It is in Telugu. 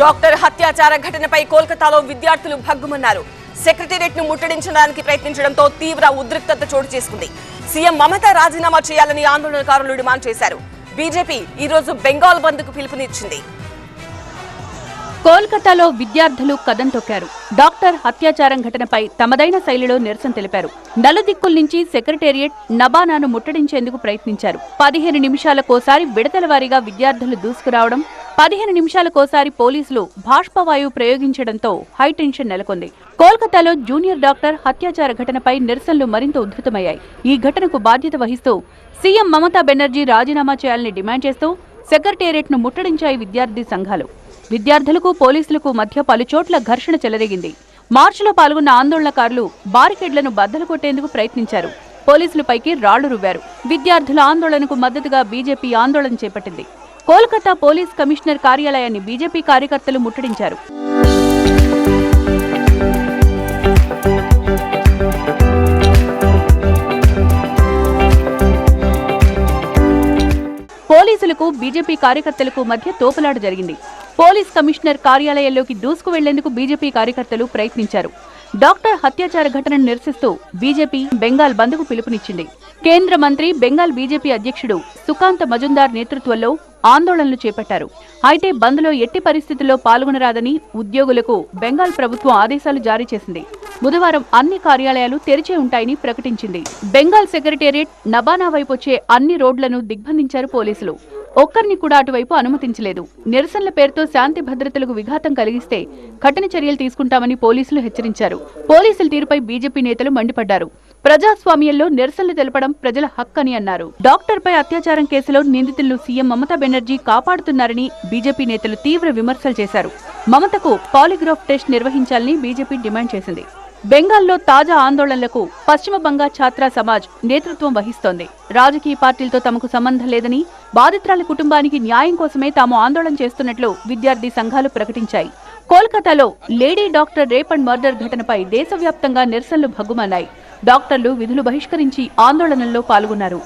డాక్టర్ హత్యాచార ఘటనపై కోల్కతాలో విద్యార్థులు భగ్గుమన్నారు. సెక్రటేరియట్ను ముట్టడించడానికి ప్రయత్నించడంతో తీవ్ర ఉద్రిక్తత చోటు చేసుకుంది. సీఎం మమత రాజీనామా చేయాలని ఆందోళనకారులు డిమాండ్ చేశారు. బీజేపీ ఈ రోజు బెంగాల్ బంద్కు పిలుపునిచ్చింది. కోల్కతాలో విద్యార్థులు కదం తొక్కారు. డాక్టర్ హత్యాచారం ఘటనపై తమదైన శైలిలో నిరసన తెలిపారు. నలుదిక్కుల నుంచి సెక్రటేరియట్ నబానాను ముట్టడించేందుకు ప్రయత్నించారు. పదిహేను నిమిషాలకోసారి విడతల వారీగా విద్యార్థులు దూసుకురావడం పదిహేను నిమిషాలకోసారి పోలీసులు బాష్పవాయువు ప్రయోగించడంతో హైటెన్షన్ నెలకొంది. కోల్కతాలో జూనియర్ డాక్టర్ హత్యాచార ఘటనపై నిరసనలు మరింత ఉధృతమయ్యాయి. ఈ ఘటనకు బాధ్యత వహిస్తూ సీఎం మమతా బెనర్జీ రాజీనామా చేయాలని డిమాండ్ చేస్తూ సెక్రటేరియట్ను ముట్టడించాయి విద్యార్థి సంఘాలు. విద్యార్థులకు పోలీసులకు మధ్య పలుచోట్ల ఘర్షణ చెలరేగింది. మార్చిలో పాల్గొన్న ఆందోళనకారులు బారికేడ్లను బద్దలు కొట్టేందుకు ప్రయత్నించారు. పోలీసులపైకి రాళ్ళు రువ్వారు. విద్యార్థుల ఆందోళనకు మద్దతుగా బీజేపీ ఆందోళన చేపట్టింది. కోల్కతా పోలీస్ కమిషనర్ కార్యాలయాన్ని బీజేపీ కార్యకర్తలు ముట్టడించారు. పోలీసులకు బీజేపీ కార్యకర్తలకు మధ్య తోపులాట జరిగింది. పోలీస్ కమిషనర్ కార్యాలయంలోకి దూసుకు వెళ్ళేందుకు బీజేపీ కార్యకర్తలు ప్రయత్నించారు. డాక్టర్ హత్యాచార ఘటనను నిరసిస్తూ బీజేపీ బెంగాల్ బంద్కు పిలుపునిచ్చింది. కేంద్ర మంత్రి బెంగాల్ బీజేపీ అధ్యక్షుడు సుకాంత మజుందార్ నేతృత్వంలో ఆందోళనలు చేపట్టారు. అయితే బంద్లో ఎట్టి పరిస్థితుల్లో పాల్గొనరాదని ఉద్యోగులకు బెంగాల్ ప్రభుత్వం ఆదేశాలు జారీ చేసింది. బుధవారం అన్ని కార్యాలయాలు తెరిచే ఉంటాయని ప్రకటించింది. బెంగాల్ సెక్రటేరియట్ నబానా వైపు వచ్చే అన్ని రోడ్లను దిగ్బంధించారు పోలీసులు. ఒక్కరిని కూడా అటువైపు అనుమతించలేదు. నిరసనల పేరుతో శాంతి భద్రతలకు విఘాతం కలిగిస్తే కఠిన చర్యలు తీసుకుంటామని పోలీసులు హెచ్చరించారు. పోలీసుల తీరుపై బీజేపీ నేతలు మండిపడ్డారు. ప్రజాస్వామ్యంలో నిరసనలు తెలపడం ప్రజల హక్కని అన్నారు. డాక్టర్పై అత్యాచారం కేసులో నిందితులను సీఎం మమతా బెనర్జీ కాపాడుతున్నారని బీజేపీ నేతలు తీవ్ర విమర్శలు చేశారు. మమతకు పాలిగ్రాఫ్ టెస్ట్ నిర్వహించాలని బీజేపీ డిమాండ్ చేసింది. బెంగాల్లో తాజా ఆందోళనలకు పశ్చిమ బంగా ఛాత్రా సమాజ్ నేతృత్వం వహిస్తోంది. రాజకీయ పార్టీలతో తమకు సంబంధం లేదని బాధితురాలి కుటుంబానికి న్యాయం కోసమే తాము ఆందోళన చేస్తున్నట్లు విద్యార్థి సంఘాలు ప్రకటించాయి. కోల్కతాలో lady doctor rape and murder ఘటనపై దేశవ్యాప్తంగా నిరసనలు భగ్గుమన్నాయి. డాక్టర్లు విధులు బహిష్కరించి ఆందోళనల్లో పాల్గొన్నారు.